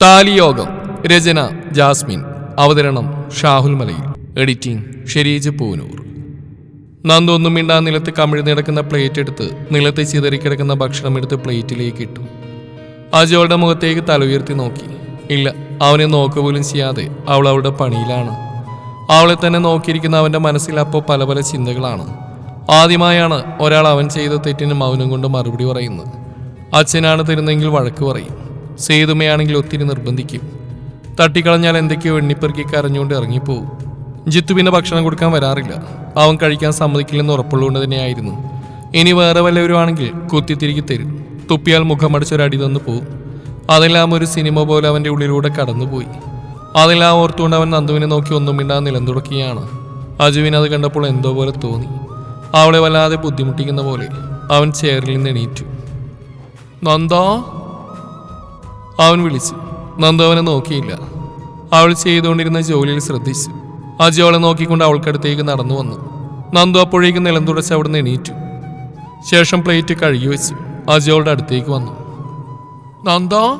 താലിയോഗം രചന Jasmine അവതരണം ഷാഹുൽ മലയിൽ editing Shereej Poonoor. നന്ദൊന്നും മിണ്ടാ നിലത്ത് കമിഴ്ന്ന് കിടക്കുന്ന പ്ലേറ്റ് എടുത്ത് നിലത്ത് ചിതറിക്കിടക്കുന്ന ഭക്ഷണം എടുത്ത് പ്ലേറ്റിലേക്ക് ഇട്ടു. അജോളുടെ മുഖത്തേക്ക് തല ഉയർത്തി നോക്കി. ഇല്ല അവനെ നോക്കുക പോലും ചെയ്യാതെ അവൾ അവളുടെ പണിയിലാണ്. അവളെ തന്നെ നോക്കിയിരിക്കുന്ന അവന്റെ മനസ്സിൽ അപ്പോൾ പല പല ചിന്തകളാണ്. ആദ്യമായാണ് ഒരാൾ അവൻ ചെയ്ത തെറ്റിന് മൗനം കൊണ്ട് മറുപടി പറയുന്നത്. അച്ഛനാണ് തരുന്നെങ്കിൽ വഴക്ക് പറയും. സേതുമയാണെങ്കിൽ ഒത്തിരി നിർബന്ധിക്കും. തട്ടിക്കളഞ്ഞാൽ എന്തൊക്കെയോ എണ്ണിപ്പെറുക്കി കരഞ്ഞുകൊണ്ട് ഇറങ്ങിപ്പോവും. ജിത്തു പിന്നെ ഭക്ഷണം കൊടുക്കാൻ വരാറില്ല. അവൻ കഴിക്കാൻ സമ്മതിക്കില്ലെന്ന് ഉറപ്പുള്ളതുകൊണ്ട് തന്നെയായിരുന്നു. ഇനി വേറെ വല്ലവരും ആണെങ്കിൽ തരും. തുപ്പിയാൽ മുഖമടിച്ചൊരടി തന്നു പോവും. അതെല്ലാം ഒരു സിനിമ പോലെ അവന്റെ ഉള്ളിലൂടെ കടന്നുപോയി. അതെല്ലാം ഓർത്തുകൊണ്ട് അവൻ നന്ദുവിനെ നോക്കി ഒന്നും മിണ്ടാൻ നിലം തുടക്കുകയാണ്. അത് കണ്ടപ്പോൾ എന്തോ പോലെ തോന്നി. അവളെ വല്ലാതെ ബുദ്ധിമുട്ടിക്കുന്ന പോലെ അവൻ ചെയറിൽ നിന്ന് എണീറ്റു. നന്ദാ? അവൻ വിളിച്ചു. നന്ദു അവനെ നോക്കിയില്ല. അവൾ ചെയ്തുകൊണ്ടിരുന്ന ജോലിയിൽ ശ്രദ്ധിച്ചു. അജു അവളെ നോക്കിക്കൊണ്ട് അവൾക്കടുത്തേക്ക് നടന്നു വന്നു. നന്ദു അപ്പോഴേക്കും നിലം തുടച്ച് അവിടുന്ന് എണീറ്റു. ശേഷം പ്ലേറ്റ് കഴുകി വെച്ചു. അജു അവളുടെ അടുത്തേക്ക് വന്നു. നന്ദോ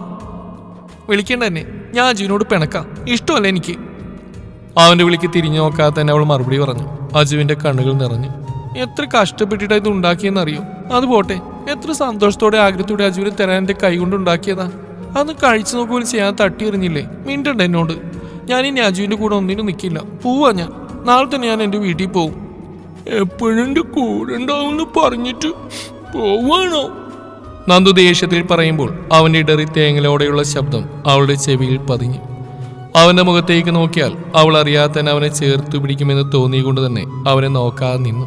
വിളിക്കേണ്ട തന്നെ ഞാൻ അജുവിനോട് പിണക്കാം. ഇഷ്ടമല്ല എനിക്ക്. അവന്റെ വിളിക്ക് തിരിഞ്ഞു നോക്കാതെ തന്നെ അവൾ മറുപടി പറഞ്ഞു. അജുവിന്റെ കണ്ണുകൾ നിറഞ്ഞു. എത്ര കഷ്ടപ്പെട്ടിട്ടാണ് ഇത് ഉണ്ടാക്കിയെന്നറിയോ? അത് പോട്ടെ. എത്ര സന്തോഷത്തോടെ ആഗ്രഹത്തോടെ അജുവിനെ തരാൻ എന്റെ കൈ കൊണ്ട് അന്ന് കഴിച്ചു നോക്കുപോലും ചെയ്യാൻ തട്ടി എറിഞ്ഞില്ലേ മിണ്ടണ്ട എന്നോട്. ഞാൻ ഈ അജുവിന്റെ കൂടെ ഒന്നിനും നിൽക്കില്ല പോവാ ഞാൻ. നാളെ തന്നെ ഞാൻ എന്റെ വീട്ടിൽ പോവും. എപ്പോഴും എന്റെ കൂടെ ഉണ്ടാവുമെന്ന് പറഞ്ഞിട്ട് പോവാണോ? നന്ദു ദേഷ്യത്തിൽ പറയുമ്പോൾ അവന്റെ ഇടറി തേങ്ങലോടെയുള്ള ശബ്ദം അവളുടെ ചെവിയിൽ പതിഞ്ഞു. അവന്റെ മുഖത്തേക്ക് നോക്കിയാൽ അവൾ അറിയാതെ തന്നെ അവനെ ചേർത്തു പിടിക്കുമെന്ന് തോന്നിയുകൊണ്ട് തന്നെ അവനെ നോക്കാതെ നിന്നു.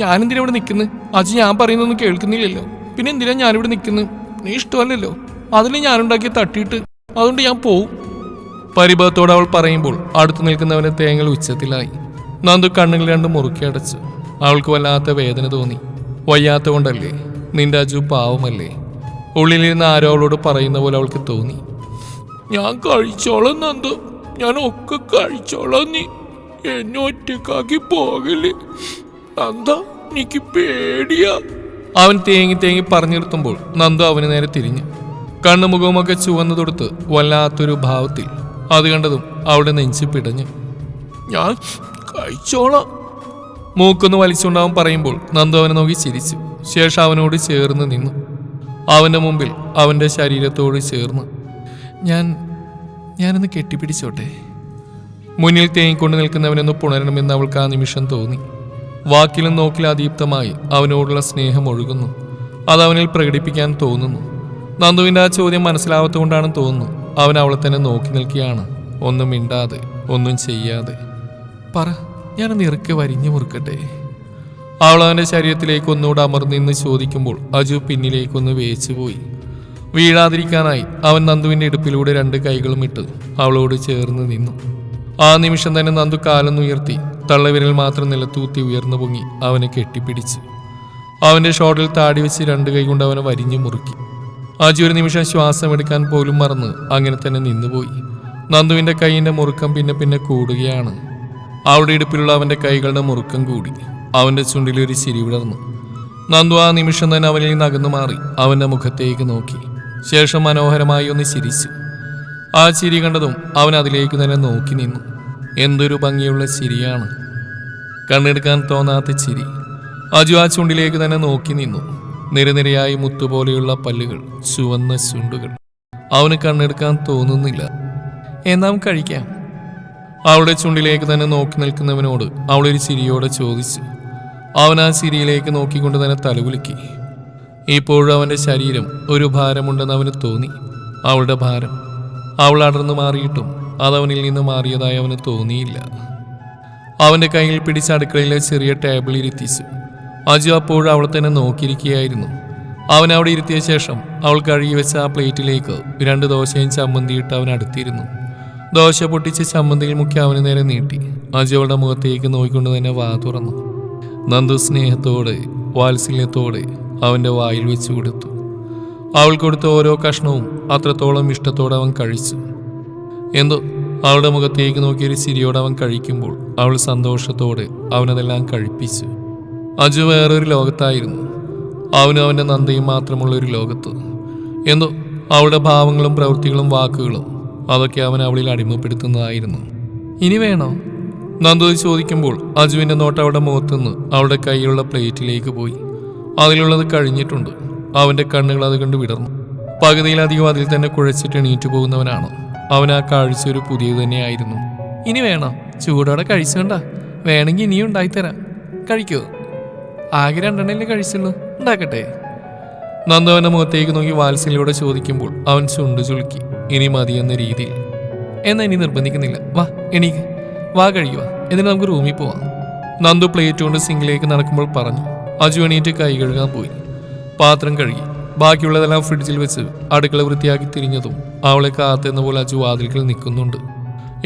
ഞാനെന്തിനാ ഇവിടെ നിൽക്കുന്നത് അജി ഞാൻ പറയുന്നൊന്നും കേൾക്കുന്നില്ലല്ലോ. പിന്നെ എന്തിനാ ഞാനിവിടെ നിൽക്കുന്നത് നീ ഇഷ്ടമല്ലല്ലോ. അതിൽ ഞാനുണ്ടാക്കി തട്ടിയിട്ട് അതുകൊണ്ട് ഞാൻ പോവും. പരിഭവത്തോടെ അവൾ പറയുമ്പോൾ അടുത്തു നിൽക്കുന്നവനെ തേങ്ങൽ ഉച്ചത്തിലായി. നന്ദു കണ്ണുകൾ രണ്ട് മുറുക്കി അടച്ചു. അവൾക്ക് വല്ലാത്ത വേദന തോന്നി. വയ്യാത്ത കൊണ്ടല്ലേ നിന്റെ അജു പാവമല്ലേ? ഉള്ളിലിരുന്ന് ആരോ അവളോട് പറയുന്ന പോലെ അവൾക്ക് തോന്നി. ഞാൻ കഴിച്ചോളാം നന്ദു. ഞാൻ ഒക്കെ കഴിച്ചോളാം നീ. എന്നെ ഒറ്റക്കാക്കി പോകൽ. നന്ദ എനിക്ക് പേടിയാ. അവൻ തേങ്ങി തേങ്ങി പറഞ്ഞിരുത്തുമ്പോൾ നന്ദു അവന് നേരെ തിരിഞ്ഞു. കണ്ണു മുഖവുമൊക്കെ ചുവന്നു തൊടുത്ത് വല്ലാത്തൊരു ഭാവത്തിൽ അത് കണ്ടതും അവിടെ നെഞ്ചി പിടഞ്ഞു. ഞാൻ കഴിച്ചോളാം. മൂക്കൊന്ന് വലിച്ചുകൊണ്ടവൻ പറയുമ്പോൾ നന്ദു അവനെ നോക്കി ചിരിച്ചു. ശേഷം അവനോട് ചേർന്ന് നിന്നു. അവന്റെ മുമ്പിൽ അവന്റെ ശരീരത്തോട് ചേർന്ന് ഞാൻ ഞാനൊന്ന് കെട്ടിപ്പിടിച്ചോട്ടെ. മുന്നിൽ തേങ്ങിക്കൊണ്ട് നിൽക്കുന്നവനൊന്ന് പുണരണമെന്ന് അവൾക്ക് ആ നിമിഷം തോന്നി. വാക്കിലും നോക്കിലും അതീപ്തമായി അവനോടുള്ള സ്നേഹം ഒഴുകുന്നു. അത് അവനിൽ പ്രകടിപ്പിക്കാൻ തോന്നുന്നു. നന്ദുവിന്റെ ആ ചോദ്യം മനസ്സിലാവത്തുകൊണ്ടാണെന്ന് തോന്നുന്നു. അവൻ അവളെ തന്നെ നോക്കി നിൽക്കുകയാണ്. ഒന്നും മിണ്ടാതെ ഒന്നും ചെയ്യാതെ. പറ ഞാൻ ഇറുക്കെ വരിഞ്ഞു മുറുക്കട്ടെ. അവൾ അവന്റെ ശരീരത്തിലേക്ക് ഒന്നുകൂടെ അമർന്നിന്ന് ചോദിക്കുമ്പോൾ അജു പിന്നിലേക്കൊന്ന് വേച്ചുപോയി വീഴാതിരിക്കാനായി അവൻ നന്ദുവിന്റെ ഇടുപ്പിലൂടെ രണ്ട് കൈകളും ഇട്ട് അവളോട് ചേർന്ന് നിന്നു. ആ നിമിഷം തന്നെ നന്ദു കാലൊന്നുയർത്തി തള്ളവിരൽ മാത്രം നിലത്തൂത്തി ഉയർന്നു പൊങ്ങി അവനെ കെട്ടിപ്പിടിച്ച്. അവന്റെ ഷോട്ടിൽ താടി വെച്ച് രണ്ട് കൈ കൊണ്ട് അവനെ വരിഞ്ഞു മുറുക്കി. അജു ഒരു നിമിഷം ശ്വാസം എടുക്കാൻ പോലും മറന്ന് അങ്ങനെ തന്നെ നിന്നുപോയി. നന്ദുവിന്റെ കൈയിന്റെ മുറുക്കം പിന്നെ പിന്നെ കൂടുകയാണ്. അവളുടെ ഇടുപ്പിലുള്ള അവന്റെ കൈകളുടെ മുറുക്കം കൂടി. അവന്റെ ചുണ്ടിൽ ഒരു ചിരി വിടർന്നു. നന്ദു ആ നിമിഷം തന്നെ അവനിൽ നിന്ന് അകന്നു മാറി. അവന്റെ മുഖത്തേക്ക് നോക്കി. ശേഷം മനോഹരമായി ഒന്ന് ചിരിച്ചു. ആ ചിരി കണ്ടതും അവൻ അതിലേക്ക് തന്നെ നോക്കി നിന്നു. എന്തൊരു ഭംഗിയുള്ള ചിരിയാണ്. കണ്ണെടുക്കാൻ തോന്നാത്ത ചിരി. അജു ആ ചുണ്ടിലേക്ക് തന്നെ നോക്കി നിന്നു. നിരനിരയായി മുത്തുപോലെയുള്ള പല്ലുകൾ ചുവന്ന ചുണ്ടുകൾ. അവന് കണ്ണെടുക്കാൻ തോന്നുന്നില്ല. എന്നാം കഴിക്കാം. അവളുടെ ചുണ്ടിലേക്ക് തന്നെ നോക്കി നിൽക്കുന്നവനോട് അവളൊരു ചിരിയോടെ ചോദിച്ചു. അവൻ ആ ചിരിയിലേക്ക് നോക്കിക്കൊണ്ട് തന്നെ തലകുലുക്കി. ഇപ്പോഴും അവന്റെ ശരീരം ഒരു ഭാരമുണ്ടെന്ന് അവന് തോന്നി. അവളുടെ ഭാരം. അവൾ അടർന്നു മാറിയിട്ടും അതവനിൽ നിന്ന് മാറിയതായി അവന് തോന്നിയില്ല. അവന്റെ കയ്യിൽ പിടിച്ച അടുക്കളയിലെ ചെറിയ ടേബിൾ അജു അപ്പോഴും അവളെ തന്നെ നോക്കിയിരിക്കുകയായിരുന്നു. അവൻ അവിടെ ഇരുത്തിയ ശേഷം അവൾ കഴുകി വെച്ച ആ പ്ലേറ്റിലേക്ക് രണ്ട് ദോശയും ചമ്മന്തിയിട്ട് അവൻ അടുത്തിരുന്നു. ദോശ പൊട്ടിച്ച് ചമ്മന്തിയിൽ മുക്കി അവന് നേരെ നീട്ടി. അജു അവളുടെ മുഖത്തേക്ക് നോക്കിക്കൊണ്ട് തന്നെ വാ തുറന്നു. നന്ദു സ്നേഹത്തോടെ വാത്സല്യത്തോടെ അവന്റെ വായിൽ വെച്ച് കൊടുത്തു. അവൾ കൊടുത്ത ഓരോ കഷ്ണവും അത്രത്തോളം ഇഷ്ടത്തോടെ അവൻ കഴിച്ചു. എന്തോ അവളുടെ മുഖത്തേക്ക് നോക്കിയൊരു ചിരിയോടെ അവൻ കഴിക്കുമ്പോൾ അവൾ സന്തോഷത്തോടെ അവനതെല്ലാം കഴിപ്പിച്ചു. അജു വേറൊരു ലോകത്തായിരുന്നു. അവനും അവന്റെ നന്ദയും മാത്രമുള്ള ഒരു ലോകത്ത്. എന്തോ അവളുടെ ഭാവങ്ങളും പ്രവൃത്തികളും വാക്കുകളും അതൊക്കെ അവൻ അവളിൽ അടിമപ്പെടുത്തുന്നതായിരുന്നു. ഇനി വേണോ? നന്ദു ചോദിക്കുമ്പോൾ അജുവിന്റെ നോട്ട് അവളുടെ മുഖത്തുനിന്ന് അവളുടെ കയ്യിലുള്ള പ്ലേറ്റിലേക്ക് പോയി. അതിലുള്ളത് കഴിഞ്ഞിട്ടുണ്ട്. അവന്റെ കണ്ണുകൾ അത് കണ്ട് വിടർന്നു. പകുതിയിലധികം അതിൽ തന്നെ കുഴച്ചിട്ട് എണീറ്റു പോകുന്നവനാണ്. അവൻ ആ കാഴ്ച ഒരു പുതിയത് തന്നെയായിരുന്നു. ഇനി വേണോ? ചൂടോടെ കഴിച്ചുകൊണ്ട വേണമെങ്കിൽ ഇനിയും ഉണ്ടായിത്തരാം. കഴിക്കോ? ആകെ രണ്ടെണ്ണയിലേ കഴിച്ചുള്ളൂ. ഉണ്ടാക്കട്ടെ. നന്ദു അവന്റെ മുഖത്തേക്ക് നോക്കി വാത്സല്യോടെ ചോദിക്കുമ്പോൾ അവൻ ചുണ്ടു ചുളുക്കി. ഇനി മതിയെന്ന രീതിയിൽ. എന്നാ ഇനി നിർബന്ധിക്കുന്നില്ല. വാ എണീക്ക്. വാ കഴിയുക എന്നിട്ട് നമുക്ക് റൂമിൽ പോവാം. നന്ദു പ്ലേറ്റ് കൊണ്ട് സിങ്കിലേക്ക് നടക്കുമ്പോൾ പറഞ്ഞു. അജു എണീറ്റ് കൈ കഴുകാൻ പോയി. പാത്രം കഴുകി. ബാക്കിയുള്ളതെല്ലാം ഫ്രിഡ്ജിൽ വെച്ച് അടുക്കള വൃത്തിയാക്കി തിരിഞ്ഞതും അവളെ കാത്തെന്ന പോലെ അജു വാതിൽക്കൽ നിൽക്കുന്നുണ്ട്.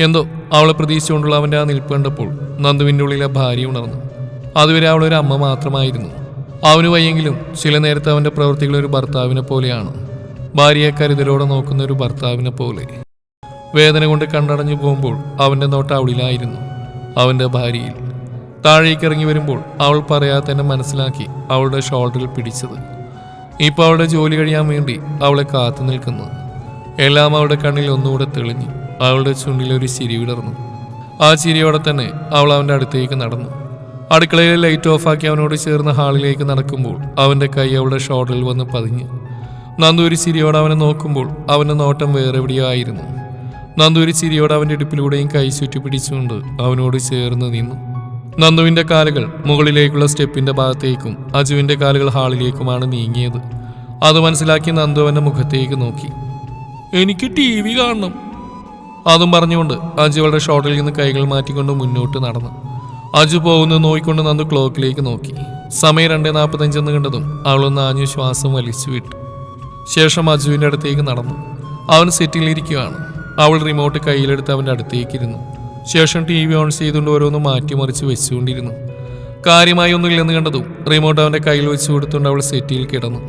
എന്തോ അവളെ പ്രതീക്ഷിച്ചുകൊണ്ടുള്ള അവന്റെ ആ നിൽപ്പ് കണ്ടപ്പോൾ നന്ദുവിന്റെ ഉള്ളിലെ ഭാര്യ ഉണർന്നു. അതുവരെ അവൾ ഒരു അമ്മ മാത്രമായിരുന്നു. അവന് വയ്യെങ്കിലും ചില നേരത്തെ അവന്റെ പ്രവൃത്തികൾ ഒരു ഭർത്താവിനെ പോലെയാണ്. ഭാര്യയെ കരുതലോടെ നോക്കുന്ന ഒരു ഭർത്താവിനെ പോലെ. വേദന കൊണ്ട് കണ്ടടഞ്ഞു പോകുമ്പോൾ അവന്റെ നോട്ട അവളിലായിരുന്നു അവന്റെ ഭാര്യയിൽ. താഴേക്ക് ഇറങ്ങി വരുമ്പോൾ അവൾ പറയാതെ തന്നെ മനസ്സിലാക്കി അവളുടെ ഷോൾഡറിൽ പിടിച്ചത്. ഇപ്പോൾ അവളുടെ ജോലി കഴിയാൻ വേണ്ടി അവളെ കാത്തു നിൽക്കുന്നു. എല്ലാം അവളുടെ കണ്ണിൽ ഒന്നുകൂടെ തെളിഞ്ഞു അവളുടെ ചുണ്ടിൽ ഒരു ചിരി വിടർന്നു. ആ ചിരിയോടെ തന്നെ അവൾ അവന്റെ അടുത്തേക്ക് നടന്നു. അടുക്കളയിലെ ലൈറ്റ് ഓഫാക്കി അവനോട് ചേർന്ന് ഹാളിലേക്ക് നടക്കുമ്പോൾ അവന്റെ കൈ അവളുടെ ഷോട്ടിൽ വന്ന് പതിഞ്ഞു. നന്ദൂരി ചിരിയോടെ അവനെ നോക്കുമ്പോൾ അവന്റെ നോട്ടം വേറെ എവിടെയോ ആയിരുന്നു. നന്ദൂരി ചിരിയോടെ അവന്റെ ഇടുപ്പിലൂടെയും കൈ ചുറ്റി പിടിച്ചുകൊണ്ട് അവനോട് ചേർന്ന് നിന്നു. നന്ദുവിന്റെ കാലുകൾ മുകളിലേക്കുള്ള സ്റ്റെപ്പിന്റെ ഭാഗത്തേക്കും അജുവിന്റെ കാലുകൾ ഹാളിലേക്കുമാണ് നീങ്ങിയത്. അത് മനസ്സിലാക്കി നന്ദു അവന്റെ മുഖത്തേക്ക് നോക്കി. എനിക്ക് ടി വി കാണണം. അതും പറഞ്ഞുകൊണ്ട് അജുവളുടെ ഷോട്ടിൽ നിന്ന് കൈകൾ മാറ്റിക്കൊണ്ട് മുന്നോട്ട് നടന്നു. അജു പോകുന്നത് നോക്കിക്കൊണ്ട് നന്ദു ക്ലോക്കിലേക്ക് നോക്കി. സമയം രണ്ടേ നാൽപ്പത്തഞ്ചെന്ന് കണ്ടതും അവളൊന്ന് ആഞ്ഞു ശ്വാസം വലിച്ചു വിട്ടു. ശേഷം അജുവിന്റെ അടുത്തേക്ക് നടന്നു. അവൻ സെറ്റിലിരിക്കുകയാണ് അവൾ റിമോട്ട് കയ്യിലെടുത്ത് അവന്റെ അടുത്തേക്ക് ഇരുന്നു. ശേഷം ടി വി ഓൺ ചെയ്തുകൊണ്ട് ഓരോന്ന് മാറ്റിമറിച്ച് വെച്ചുകൊണ്ടിരുന്നു. കാര്യമായി ഒന്നുമില്ലെന്ന് കണ്ടതും റിമോട്ട് അവന്റെ കയ്യിൽ വെച്ച് കൊടുത്തുകൊണ്ട് അവൾ സെറ്റിയിൽ കിടന്നു.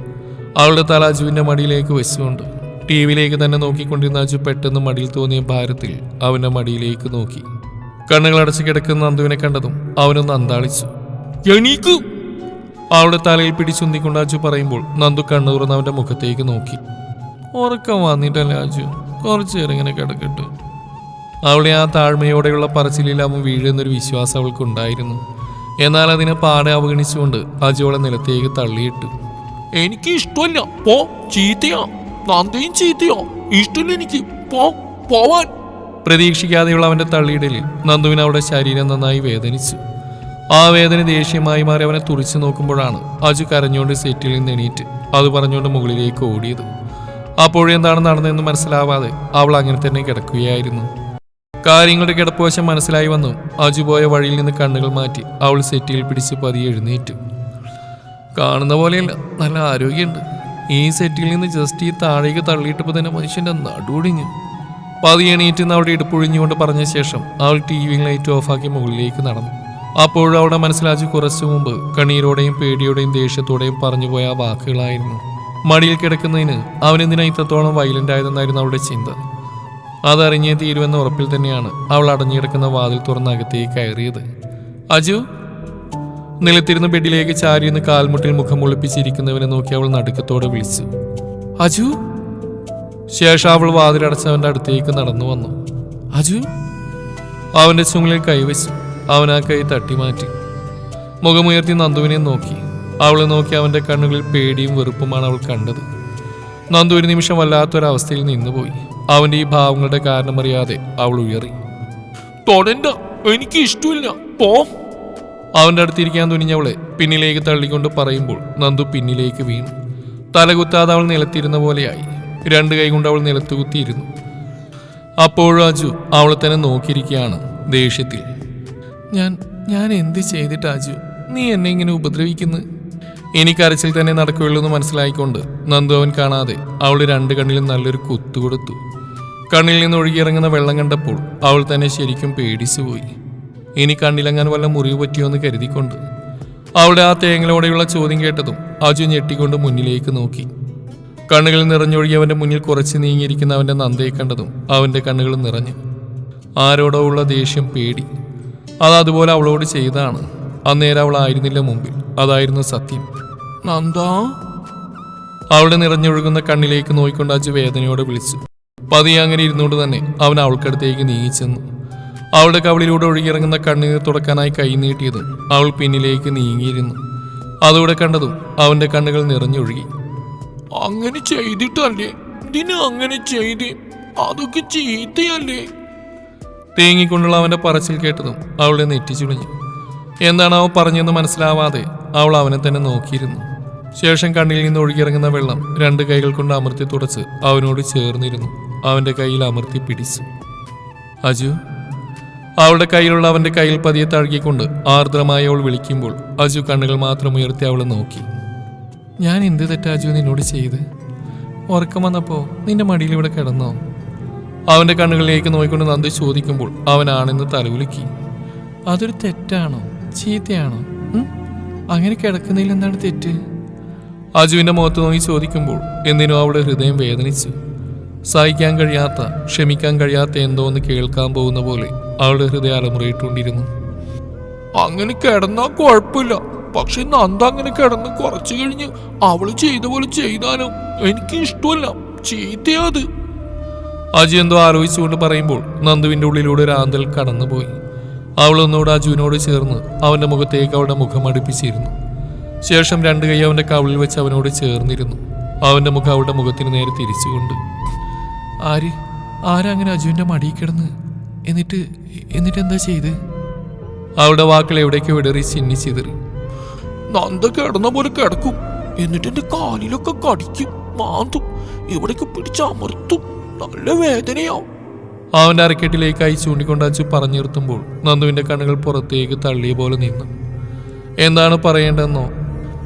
അവളുടെ തല അജുവിന്റെ മടിയിലേക്ക് വെച്ചുകൊണ്ട് ടി വിയിലേക്ക് തന്നെ നോക്കിക്കൊണ്ടിരുന്ന അജു പെട്ടെന്ന് മടിയിൽ തോന്നിയ ഭാരത്തിൽ അവന്റെ മടിയിലേക്ക് നോക്കി. കണ്ണുകൾ അടച്ചു കിടക്കുന്ന നന്ദുവിനെ കണ്ടതും അവനൊന്ന് അന്താളിച്ചു. എണീക്കൂ! അവളുടെ തലയിൽ പിടിച്ചുന്തിക്കൊണ്ട് അജു പറയുമ്പോൾ നന്ദു കണ്ണു അവന്റെ മുഖത്തേക്ക് നോക്കി. ഉറക്കം വന്നിട്ടല്ലേ അജു? കുറച്ചു നേരം ഇങ്ങനെ കിടക്കട്ടെ. അവളെ ആ താഴ്മയോടെയുള്ള പറച്ചിലിൽ അവൻ വീഴുന്നൊരു വിശ്വാസം അവൾക്കുണ്ടായിരുന്നു. എന്നാൽ അതിനെ പാടെ അവഗണിച്ചുകൊണ്ട് അജു അവളെ നിലത്തേക്ക് തള്ളിയിട്ടു. എനിക്ക് ഇഷ്ടമല്ല. പോ ചീത്തയാ. നന്ദയും ചീത്തയാ. ഇഷ്ടമില്ല എനിക്ക്. പോ പോവാൻ. പ്രതീക്ഷിക്കാതെയുള്ള അവന്റെ തള്ളിയിടലിൽ നന്ദുവിന് അവളുടെ ശരീരം നന്നായി വേദനിച്ചു. ആ വേദന ദേഷ്യമായി മാറി അവനെ തുറിച്ചു നോക്കുമ്പോഴാണ് അജു കരഞ്ഞുകൊണ്ട് സെറ്റിൽ നിന്ന് എണീറ്റ് അത് പറഞ്ഞുകൊണ്ട് മുകളിലേക്ക് ഓടിയത്. അപ്പോഴെന്താണ് നടന്നതെന്ന് മനസ്സിലാവാതെ അവൾ അങ്ങനെ തന്നെ കിടക്കുകയായിരുന്നു. കാര്യങ്ങളുടെ കിടപ്പുവശം മനസ്സിലായി വന്നു. അജു പോയ വഴിയിൽ നിന്ന് കണ്ണുകൾ മാറ്റി അവൾ സെറ്റിയിൽ പിടിച്ച് പതിയെ എഴുന്നേറ്റു. കാണുന്ന പോലെയല്ല നല്ല ആരോഗ്യമുണ്ട്. ഈ സെറ്റിൽ നിന്ന് ജസ്റ്റ് ഈ താഴേക്ക് തള്ളിയിട്ടപ്പോൾ തന്നെ മനുഷ്യന്റെ നടുവൊടിഞ്ഞു. പതിയെ എണീറ്റ് നിന്ന് അവിടെ ഇടുപ്പൊഴിഞ്ഞുകൊണ്ട് പറഞ്ഞ ശേഷം അവൾ ടി വി ലൈറ്റ് ഓഫാക്കി മുകളിലേക്ക് നടന്നു. അപ്പോഴും അവിടെ മനസ്സിലാച്ചു കുറച്ചു മുമ്പ് കണ്ണീരോടെയും പേടിയോടെയും ദേഷ്യത്തോടെയും പറഞ്ഞുപോയ ആ വാക്കുകളായിരുന്നു. മടിയിൽ കിടക്കുന്നതിന് അവനെന്തിനാ ഇത്രത്തോളം വയലന്റ് ആയതെന്നായിരുന്നു അവളുടെ ചിന്ത. അതറിഞ്ഞേ തീരുവെന്ന ഉറപ്പിൽ തന്നെയാണ് അവൾ അടഞ്ഞുകിടക്കുന്ന വാതിൽ തുറന്ന് അകത്തേക്ക് കയറിയത്. അജു? നിലത്തിരുന്ന് ബെഡിലേക്ക് ചാരിയെന്ന് കാൽമുട്ടിൽ മുഖം മുളിപ്പിച്ചിരിക്കുന്നവനെ നോക്കി അവൾ നടുക്കത്തോടെ വിളിച്ചു. അജു? ശേഷം അവൾ വാതിലടച്ച് അവന്റെ അടുത്തേക്ക് നടന്നു വന്നു. അജു? അവന്റെ ചുമലിൽ കൈവച്ചു അവൻ ആ കൈ തട്ടി മാറ്റി മുഖമുയർത്തി നന്ദുവിനെ നോക്കി. അവളെ നോക്കി അവന്റെ കണ്ണുകളിൽ പേടിയും വെറുപ്പുമാണ് അവൾ കണ്ടത്. നന്ദു ഒരു നിമിഷം വല്ലാത്തൊരവസ്ഥയിൽ നിന്നുപോയി. അവന്റെ ഈ ഭാവങ്ങളുടെ കാരണമറിയാതെ അവൾ ഉയറി. തൊടണ്ട. എനിക്ക് ഇഷ്ടമില്ല. പോ. അവന്റെ അടുത്തിരിക്കാൻ തുനിഞ്ഞവളെ പിന്നിലേക്ക് തള്ളിക്കൊണ്ട് പറയുമ്പോൾ നന്ദു പിന്നിലേക്ക് വീണു. തലകുത്താതെ അവൾ നിലത്തിരുന്ന പോലെയായി. രണ്ട് കൈ കൊണ്ട് അവൾ നിലത്ത് കുത്തിയിരുന്നു. അപ്പോഴും അജു അവളെ തന്നെ നോക്കിയിരിക്കുകയാണ് ദേഷ്യത്തിൽ. ഞാൻ ഞാൻ എന്ത് ചെയ്തിട്ട് അജു നീ എന്നെ ഇങ്ങനെ ഉപദ്രവിക്കുന്നു? എനിക്ക് അരച്ചിൽ തന്നെ നടക്കുകയുള്ളൂ എന്ന് മനസ്സിലായിക്കൊണ്ട് നന്ദു അവൻ കാണാതെ അവൾ രണ്ട് കണ്ണിലും നല്ലൊരു കുത്തു കൊടുത്തു. കണ്ണിൽ നിന്ന് ഒഴുകിയിറങ്ങുന്ന വെള്ളം കണ്ടപ്പോൾ അവൾ തന്നെ ശരിക്കും പേടിച്ചു പോയി. ഇനി കണ്ണിലങ്ങാൻ വല്ല മുറിവ് പറ്റിയോ എന്ന് കരുതിക്കൊണ്ട്? അവളുടെ ആ തേങ്ങലോടെയുള്ള ചോദ്യം കേട്ടതും അജു ഞെട്ടിക്കൊണ്ട് മുന്നിലേക്ക് നോക്കി. കണ്ണുകൾ നിറഞ്ഞൊഴുകി അവന്റെ മുന്നിൽ കുറച്ച് നീങ്ങിയിരിക്കുന്ന അവന്റെ നന്ദയെ കണ്ടതും അവന്റെ കണ്ണുകൾ നിറഞ്ഞു. ആരോടോ ഉള്ള ദേഷ്യം പേടി. അത് അതുപോലെ അവളോട് ചെയ്തതാണ് അന്നേരം അവൾ ആയിരുന്നില്ല മുമ്പിൽ. അതായിരുന്നു സത്യം. നന്ദ? അവളുടെ നിറഞ്ഞൊഴുകുന്ന കണ്ണിലേക്ക് നോയിക്കൊണ്ട് അജു വേദനയോടെ വിളിച്ചു. പതിയെ അങ്ങനെ ഇരുന്നുകൊണ്ട് തന്നെ അവൻ അവൾക്കടുത്തേക്ക് നീങ്ങിച്ചെന്നു. അവളുടെ കവളിലൂടെ ഒഴുകിയിറങ്ങുന്ന കണ്ണീർ തുടക്കാനായി കൈ നീട്ടിയതും അവൾ പിന്നിലേക്ക് നീങ്ങിയിരുന്നു. അതോടെ കണ്ടതും അവന്റെ കണ്ണുകൾ നിറഞ്ഞൊഴുകി. അങ്ങനെ ചെയ്തിട്ടല്ലേ? ഇതിന് അങ്ങനെ ചെയ്ത് അതൊക്കെ ചീത്തയല്ലേ? തേങ്ങിക്കൊണ്ടുള്ള അവന്റെ പറച്ചിൽ കേട്ടതും അവളെ നെറ്റിച്ചുളിഞ്ഞു എന്താണ് അവൻ പറഞ്ഞെന്ന് മനസ്സിലാവാതെ അവൾ അവനെ തന്നെ നോക്കിയിരുന്നു. ശേഷം കണ്ണിൽ നിന്ന് ഒഴുകിയിറങ്ങുന്ന വെള്ളം രണ്ട് കൈകൾ കൊണ്ട് അമർത്തി തുടച്ച് അവനോട് ചേർന്നിരുന്നു. അവന്റെ കയ്യിൽ അമർത്തി പിടിച്ചു. അജു? അവളുടെ കയ്യിലുള്ള അവന്റെ കയ്യിൽ പതിയെ തഴുകിക്കൊണ്ട് ആർദ്രമായി അവൾ വിളിക്കുമ്പോൾ അജു കണ്ണുകൾ മാത്രം ഉയർത്തി അവളെ നോക്കി. ഞാൻ എന്ത് തെറ്റാ അജു നിന്നോട് ചെയ്ത്? ഉറക്കം വന്നപ്പോ നിന്റെ മടിയിൽ ഇവിടെ കിടന്നോ? അവന്റെ കണ്ണുകളിലേക്ക് നോക്കിക്കൊണ്ട് നന്ദി ചോദിക്കുമ്പോൾ അവനാണെന്ന് തലകുലുക്കി. അതൊരു തെറ്റാണോ? ചീത്തയാണോ? അങ്ങനെ കിടക്കുന്നതിൽ എന്താണ് തെറ്റ്? അജുവിന്റെ മുഖത്ത് നോക്കി ചോദിക്കുമ്പോൾ എന്തിനോ അവളുടെ ഹൃദയം വേദനിച്ചു. സഹിക്കാൻ കഴിയാത്ത ക്ഷമിക്കാൻ കഴിയാത്ത എന്തോ ഒന്ന് കേൾക്കാൻ പോകുന്ന പോലെ അവളുടെ ഹൃദയം അലമുറയിട്ടുണ്ടിരുന്നു അങ്ങനെ കിടന്നാ കുഴപ്പമില്ല. പക്ഷെ നന്ദ അങ്ങനെ കിടന്ന് കുറച്ചു കഴിഞ്ഞ് അവൾ ചെയ്ത പോലെ ചെയ്താലും എനിക്ക് ഇഷ്ടമല്ല ചീത്തയാത് അജു എന്തോ ആലോചിച്ചുകൊണ്ട് പറയുമ്പോൾ നന്ദുവിന്റെ ഉള്ളിലൂടെ ഒരു ആന്തൽ കടന്നുപോയി. അവളൊന്നുകൂടെ അജുവിനോട് ചേർന്ന് അവന്റെ മുഖത്തേക്ക് അവളുടെ മുഖം അടുപ്പിച്ചിരുന്നു. ശേഷം രണ്ട് കൈ അവന്റെ കവിളിൽ വെച്ച് അവനോട് ചേർന്നിരുന്നു. അവന്റെ മുഖം അവളുടെ മുഖത്തിന് നേരെ തിരിച്ചുകൊണ്ട് ആര്? ആരങ്ങനെ അജുവിന്റെ മടിയിൽ കിടന്ന്? എന്നിട്ട് എന്നിട്ട് എന്താ ചെയ്ത്? അവളുടെ വാക്കുകൾ എവിടേക്കോ ഇടറി ചിന്നി നന്ദ കിടന്ന പോലെ കിടക്കും. എന്നിട്ട് എന്റെ കാലിലൊക്കെ കടിക്കും മാന്തും. ഇവിടേക്ക് പിടിച്ചമർത്തും നല്ല വേദനയാവും. അവന്റെ കൈ ചൂണ്ടിക്കൊണ്ട് അച്ചു പറഞ്ഞു നിർത്തുമ്പോൾ നന്ദുവിന്റെ കണ്ണുകൾ പുറത്തേക്ക് തള്ളിയ പോലെ നിന്നു. എന്താണ് പറയേണ്ടതെന്നോ?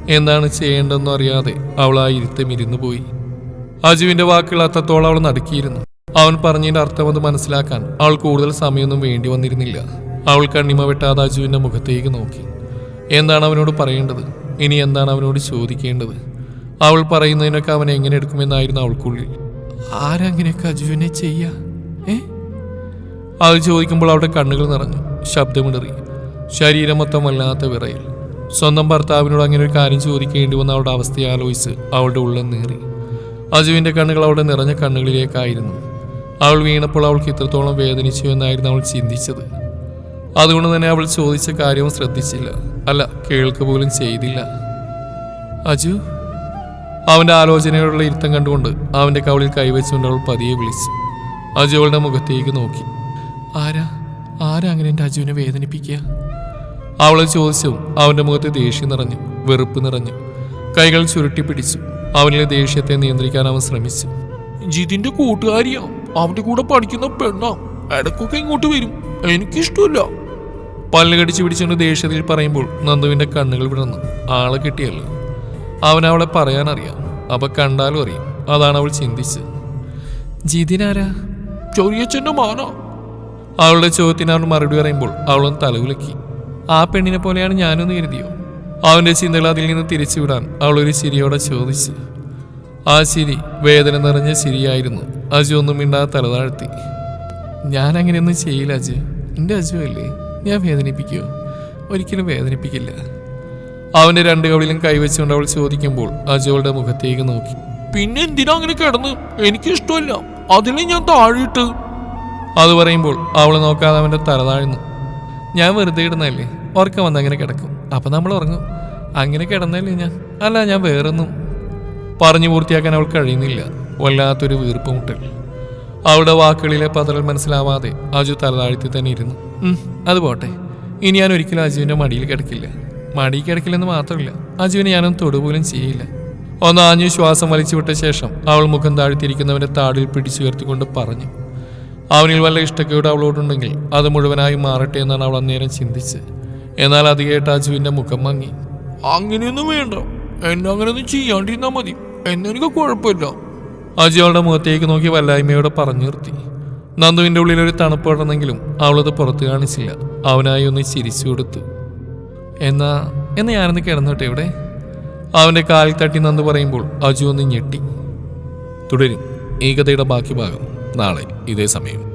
എന്താണ് ചെയ്യേണ്ടതെന്നോ അറിയാതെ അവൾ ആ ഇരുത്തം ഇരുന്നു പോയി. അജുവിന്റെ വാക്കുകൾ അത്രത്തോളം അവൾ നടുക്കിയിരുന്നു. അവൻ പറഞ്ഞതിന്റെ അർത്ഥം അത് മനസ്സിലാക്കാൻ അവൾ കൂടുതൽ സമയമൊന്നും വേണ്ടി വന്നിരുന്നില്ല. അവൾ കണ്ണിമ വെട്ടാതെ അജുവിന്റെ മുഖത്തേക്ക് നോക്കി. എന്താണ് അവനോട് പറയേണ്ടത്. ഇനി എന്താണ് അവനോട് ചോദിക്കേണ്ടത്? അവൾ പറയുന്നതിനൊക്കെ അവൻ എങ്ങനെ എടുക്കുമെന്നായിരുന്നു അവൾക്കുള്ളിൽ. ആരങ്ങനെയൊക്കെ അജുവിനെ ചെയ്യാ? ഏ? അത് ചോദിക്കുമ്പോൾ അവളുടെ കണ്ണുകൾ നിറഞ്ഞു. ശബ്ദമിടറി. ശരീരം മൊത്തം വല്ലാത്ത വിറയിൽ. സ്വന്തം ഭർത്താവിനോട് അങ്ങനെ ഒരു കാര്യം ചോദിക്കേണ്ടി വന്ന അവളുടെ അവസ്ഥയെ ആലോചിച്ച് അവളുടെ ഉള്ളം നേറി. അജുവിന്റെ കണ്ണുകൾ അവളുടെ നിറഞ്ഞ കണ്ണുകളിലേക്കായിരുന്നു. അവൾ വീണപ്പോൾ അവൾക്ക് ഇത്രത്തോളം വേദനിച്ചു എന്നായിരുന്നു അവൾ ചിന്തിച്ചത്. അതുകൊണ്ട് തന്നെ അവൾ ചോദിച്ച കാര്യവും ശ്രദ്ധിച്ചില്ല. അല്ല കേൾക്കുക പോലും ചെയ്തില്ല. അജു അവന്റെ ആലോചനയോടുള്ള ഇരുത്തം കണ്ടുകൊണ്ട് അവന്റെ കവളിൽ കൈവച്ചുകൊണ്ട് അവൾ പതിയെ വിളിച്ചു. അജു അവളുടെ മുഖത്തേക്ക് നോക്കി. ആരാ? ആരാ അങ്ങനെ എന്റെ അജുവിനെ വേദനിപ്പിക്കുക? അവളെ ചോദിച്ചു അവന്റെ മുഖത്ത് ദേഷ്യം നിറഞ്ഞു വെറുപ്പ് നിറഞ്ഞു. കൈകൾ ചുരുട്ടി പിടിച്ചു. അവനിലെ ദേഷ്യത്തെ നിയന്ത്രിക്കാൻ അവൻ ശ്രമിച്ചു. ജിതിന്റെ കൂട്ടുകാരിയാ. അവന്റെ കൂടെ പഠിക്കുന്ന പെണ്ണാ. ഇടക്കൊക്കെ ഇങ്ങോട്ട് വരും. എനിക്കിഷ്ടമില്ല. പല്ലുകടിച്ച് പിടിച്ചുകൊണ്ട് ദേഷ്യത്തിൽ പറയുമ്പോൾ നന്ദുവിന്റെ കണ്ണുകൾ വിടർന്നു ആളെ കിട്ടിയല്ലോ. അവൻ അവളെ പറയാനറിയാം. അപ്പൊ കണ്ടാലും അറിയാം. അതാണ് അവൾ ചിന്തിച്ച് ജിതിനാരാ? ചെറിയച്ഛന്റെ മാനോ? അവളുടെ ചോദ്യത്തിന് അവൻ മറുപടി പറയുമ്പോൾ അവളൊന്ന് തലകുലക്കി. ആ പെണ്ണിനെ പോലെയാണ് ഞാനൊന്ന് കരുതിയോ? അവന്റെ ചിന്തകൾ അതിൽ നിന്ന് തിരിച്ചുവിടാൻ അവൾ ഒരു ചിരിയോടെ ചോദിച്ചു. ആ ചിരി വേദന നിറഞ്ഞ ചിരിയായിരുന്നു. അജു ഒന്നും മിണ്ടാതെ തലതാഴ്ത്തി ഞാൻ അങ്ങനെയൊന്നും ചെയ്യില്ല അജു. എന്റെ അജു അല്ലേ ഞാൻ വേദനിപ്പിക്കുമോ ഒരിക്കലും വേദനിപ്പിക്കില്ല. അവന്റെ രണ്ട് കവിളിലും കൈവച്ചുകൊണ്ട് അവൾ ചോദിക്കുമ്പോൾ അജുവളുടെ മുഖത്തേക്ക് നോക്കി. പിന്നെ എന്തിനാ അങ്ങനെ കിടന്ന്? എനിക്കിഷ്ടമല്ല. അതിനെ ഞാൻ താഴിട്ട് അത് പറയുമ്പോൾ അവൾ നോക്കാതെ അവന്റെ തല താഴ്ന്നു. ഞാൻ വെറുതെ ഇടുന്നതല്ലേ ഉറക്കം വന്ന് അങ്ങനെ കിടക്കും. അപ്പൊ നമ്മൾ ഉറങ്ങും. അങ്ങനെ കിടന്നല്ലേ ഞാൻ? അല്ല ഞാൻ വേറൊന്നും. പറഞ്ഞു പൂർത്തിയാക്കാൻ അവൾ കഴിയുന്നില്ല. വല്ലാത്തൊരു വീർപ്പ് മുട്ടൽ. അവളുടെ വാക്കുകളിലെ പതറൽ മനസ്സിലാവാതെ അജു തലതാഴ്ത്തി തന്നെ ഇരുന്നു. അത് പോട്ടെ. ഇനി ഞാൻ ഒരിക്കലും അജുവിന്റെ മടിയിൽ കിടക്കില്ല. മടിയിൽ കിടക്കില്ലെന്ന് മാത്രമല്ല. അജുവിനെ ഞാനൊന്നും തൊടുപോലും ചെയ്യില്ല. ഒന്ന് ആഞ്ഞു ശ്വാസം വലിച്ചു വിട്ട ശേഷം അവൾ മുഖം താഴ്ത്തിയിരിക്കുന്നവന്റെ താടിൽ പിടിച്ചുയർത്തിക്കൊണ്ട് പറഞ്ഞു. അവനിൽ വല്ല ഇഷ്ടക്കേട് അവളോടുണ്ടെങ്കിൽ അത് മുഴുവനായി മാറട്ടെ എന്നാണ് അവൾ അന്നേരം ചിന്തിച്ച് എന്നാൽ അത് കേട്ട് അജുവിന്റെ മുഖം മങ്ങി. അങ്ങനെയൊന്നും വേണ്ട. എന്നെ അങ്ങനെയൊന്നും ചെയ്യാണ്ടിരുന്നാ മതി. എന്നെനിക്ക് കുഴപ്പമില്ല. അജു മുഖത്തേക്ക് നോക്കി വല്ലായ്മയോടെ പറഞ്ഞു നിർത്തി. നന്ദുവിന്റെ ഉള്ളിൽ ഒരു തണുപ്പ് പടർന്നെങ്കിലും അവളത് പുറത്ത് കാണിച്ചില്ല. അവനായി ഒന്ന് ചിരിച്ചു കൊടുത്തു. എന്നാ എന്നാ ഞാനൊന്ന് കിടന്നോട്ടെ ഇവിടെ? അവന്റെ കാലിൽ തട്ടി നന്ദു പറയുമ്പോൾ അജു ഒന്ന് ഞെട്ടി. തുടരും. ഈ കഥയുടെ ബാക്കി ഭാഗം നാളെ ഇതേ സമയം.